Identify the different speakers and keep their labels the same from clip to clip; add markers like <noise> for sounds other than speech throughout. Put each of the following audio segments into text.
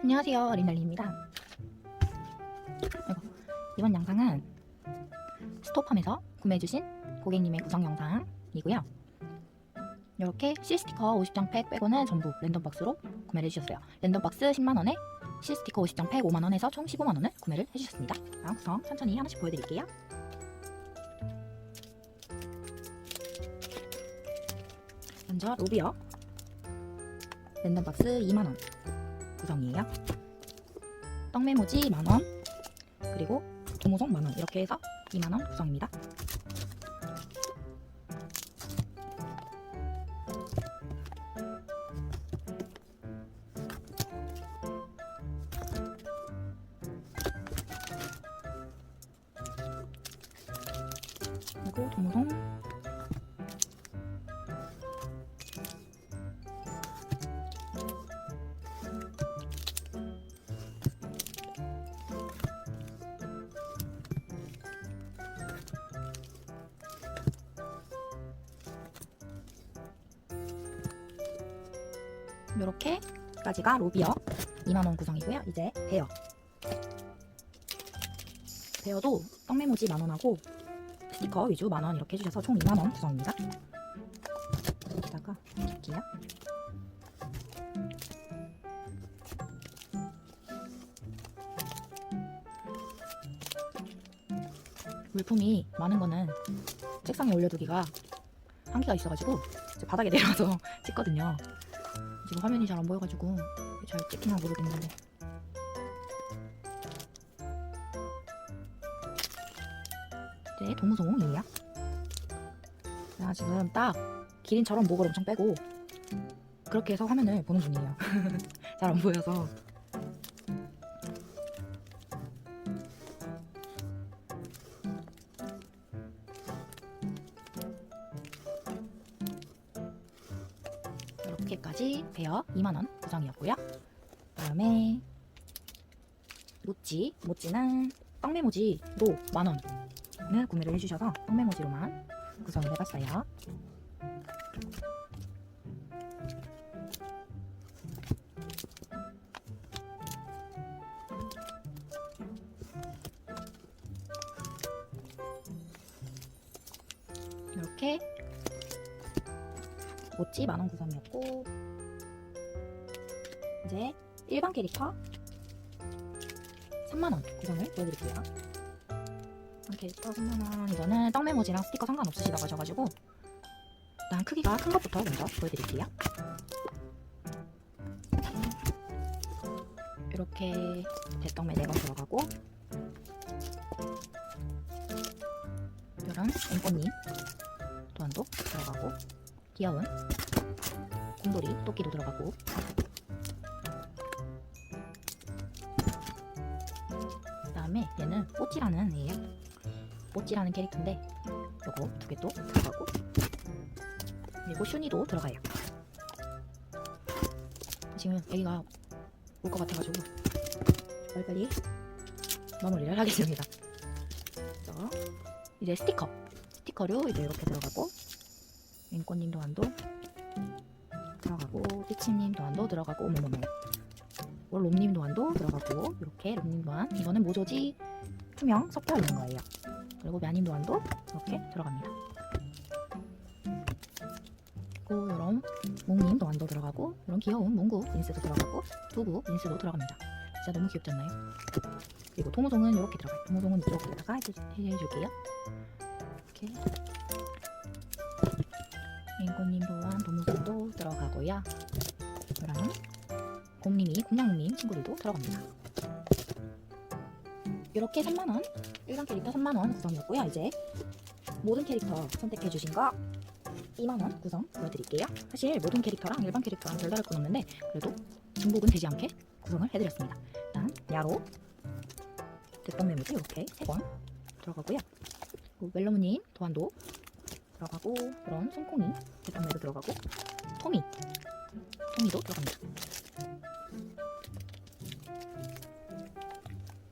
Speaker 1: 안녕하세요 린달리입니다. 이번 영상은 스토팜에서 구매해주신 고객님의 구성 영상이고요. 이렇게 실 스티커 50장 팩 빼고는 전부 랜덤박스로 구매를 해주셨어요. 랜덤박스 10만원에 실 스티커 50장 팩 5만원에서 총 15만원을 구매를 해주셨습니다. 자, 구성 천천히 하나씩 보여드릴게요. 먼저 로비어. 랜덤박스 2만원 구성이에요. 떡메모지 만원, 그리고 도모송 만원 이렇게 해서 2만원 구성입니다. 이렇게까지가 로비어 2만원 구성이고요. 이제 베어. 베어도 떡메모지 만원하고 스티커 위주 만원 이렇게 해주셔서 총 2만원 구성입니다. 여기다가 넣을게요. 물품이 많은 거는 책상에 올려두기가 한계가 있어가지고 바닥에 내려서 <laughs> 찍거든요. 지금 화면이 잘 안 보여가지고 잘 찍히나 모르겠는데. 네 도무송이에요 나 지금 딱 기린처럼 목을 엄청 빼고 그렇게 해서 화면을 보는 중이에요. <laughs> 잘 안 보여서 이렇게까지 베어 2만원 구성이었고요. 그 다음에 모찌, 모찌는 떡메모지로 만원을 구매를 해주셔서 떡메모지로만 구성을 해봤어요. 이렇게 모찌 만원 구성이었고. 이제 일반 캐릭터. 3만원 구성을 보여드릴게요. 캐릭터 3만원. 이거는 떡메모지랑 스티커 상관없으시다고 하셔가지고 일단 크기가 큰 것부터 먼저 보여드릴게요. 이렇게 대떡메 4번 들어가고. 이런 앵꽃님 또한도 들어가고 귀여운 곰돌이 토끼도 들어가고 그 다음에 얘는 뽀찌라는 애예요. 뽀찌라는 캐릭터인데 요거 두 개 또 들어가고 그리고 슈니도 들어가요. 지금 애기가 올 것 같아가지고 빨리빨리 마무리를 하겠습니다. 이제 스티커 스티커류 이제 이렇게 들어가고 앵꽃님 도안도 들어가고 피치님 도안도 들어가고 어머머머. 뭐 롬님 도안도 들어가고 이렇게 롬님 도안. 이거는 모조지 투명 섞여 있는 거예요. 그리고 мя님 도안도 이렇게 들어갑니다. 그리고 이런 몽님 도안도 들어가고 이런 귀여운 몽구 인스도 들어가고 두부 인스도 들어갑니다. 진짜 너무 귀엽지 않나요? 그리고 도모송은 이렇게 들어가요. 도모송은 이쪽에다가 해줄게요. 이렇게 앵꼬님 또한 도무송도 들어가고요. 그럼 곰님이 곰냥님 친구들도 들어갑니다. 이렇게 3만원, 일반 캐릭터 3만원 구성이었고요. 이제 모든 캐릭터 선택해주신 거 2만원 구성 보여드릴게요. 사실 모든 캐릭터랑 일반 캐릭터랑 별다를 건 없는데 그래도 중복은 되지 않게 구성을 해드렸습니다. 일단 야로, 대떡메모지 이렇게 3번 들어가고요. 멜로무님 도안도 들어가고 이런 손콩이 대탕매도 들어가고 토미 토미도 들어갑니다.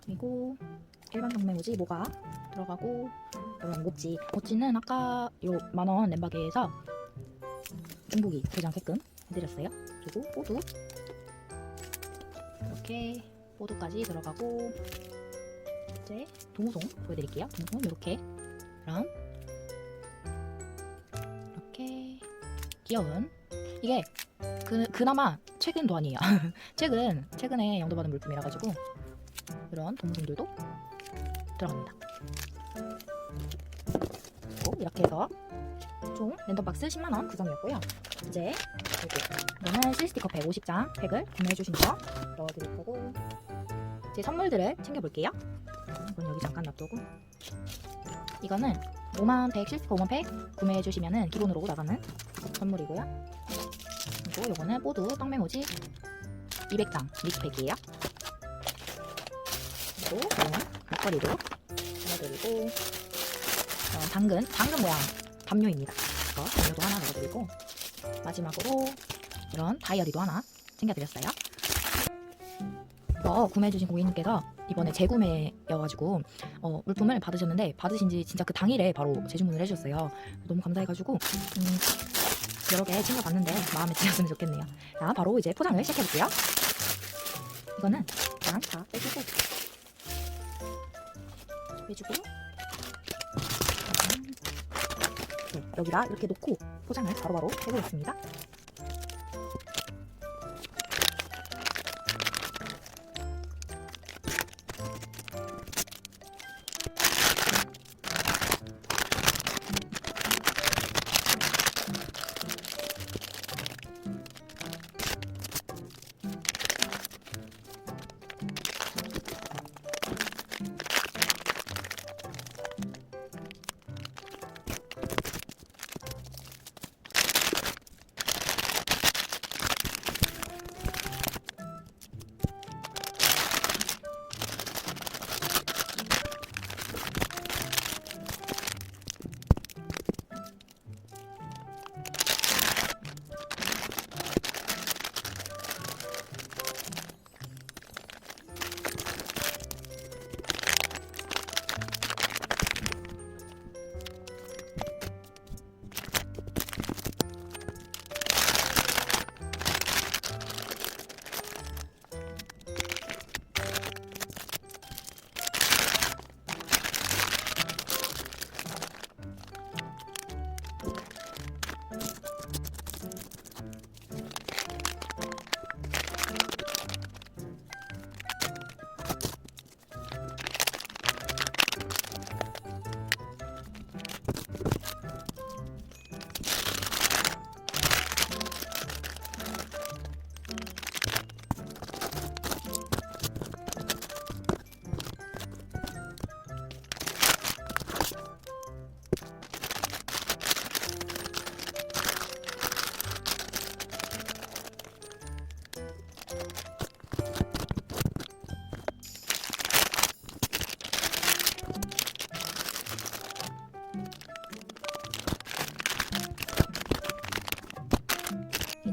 Speaker 1: 그리고 일반 경매모지 모가 들어가고 이런 모찌. 모찌는 아까 요 만원 램바게에서 중복이 되지 않게끔 해드렸어요. 그리고 호두. 이렇게 보드까지 들어가고 이제 도무송 보여드릴게요. 도무송 이렇게. 그럼 귀여운 이게 그, 그나마 최근 도안이에요. <laughs> 최근 최근에 양도받은 물품이라 가지고 이런 도무송들도 들어갑니다. 그리고 이렇게 해서 총 랜덤박스 10만원 구성이었고요. 이제 여기 이거는 실스티커 150장 팩을 구매해주신 거 넣어드릴 거고 제 선물들을 챙겨볼게요. 이건 여기 잠깐 놔두고 이거는 5만 팩 실스티커 5만 팩 구매해 주시면은 기본으로 나가는 선물이고요. 그리고 이거는 모두 떡메모지 200장 미스팩이에요. 그리고 이거는 목걸이도 넣어드리고 어, 당근, 당근 모양 담요입니다. 이거 담요도 하나 넣어드리고 마지막으로 이런 다이어리도 하나 챙겨드렸어요. 이거 구매해주신 고객님께서 이번에 재구매여가지고 어, 물품을 받으셨는데 받으신 지 진짜 그 당일에 바로 재주문을 해주셨어요. 너무 감사해가지고 음, 여러 개 챙겨봤는데 마음에 드셨으면 좋겠네요. 자, 바로 이제 포장을 시작해볼게요. 이거는 그냥 다 빼주고 빼주고 네, 여기다 이렇게 놓고 포장을 바로바로 해보겠습니다.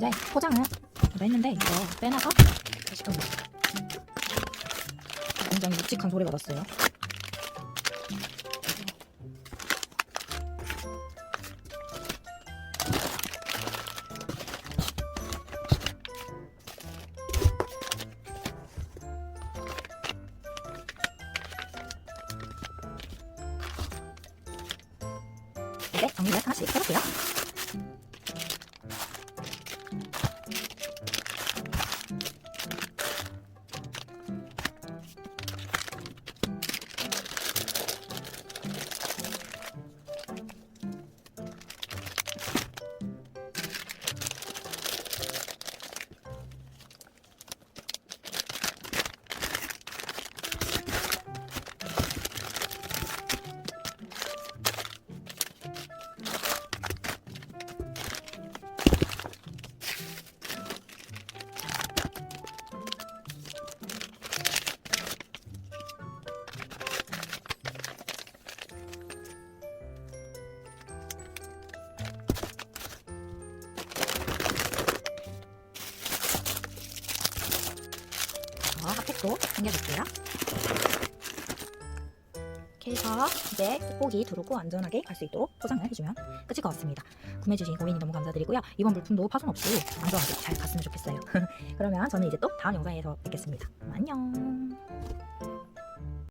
Speaker 1: 이제 포장을 다 했는데 이거 빼놔서 다시 좀 굉장히 묵직한 소리가 났어요. 이제 정리를 하나씩 해볼게요. 핫팩도 챙겨줄게요. 이렇게 해서 이제 뽁뽁이 두르고 안전하게 갈 수 있도록 포장을 해주면 끝일 것 같습니다. 구매해주신 고객님 너무 감사드리고요. 이번 물품도 파손 없이 안전하게 잘 갔으면 좋겠어요. <laughs> 그러면 저는 이제 또 다음 영상에서 뵙겠습니다. 안녕.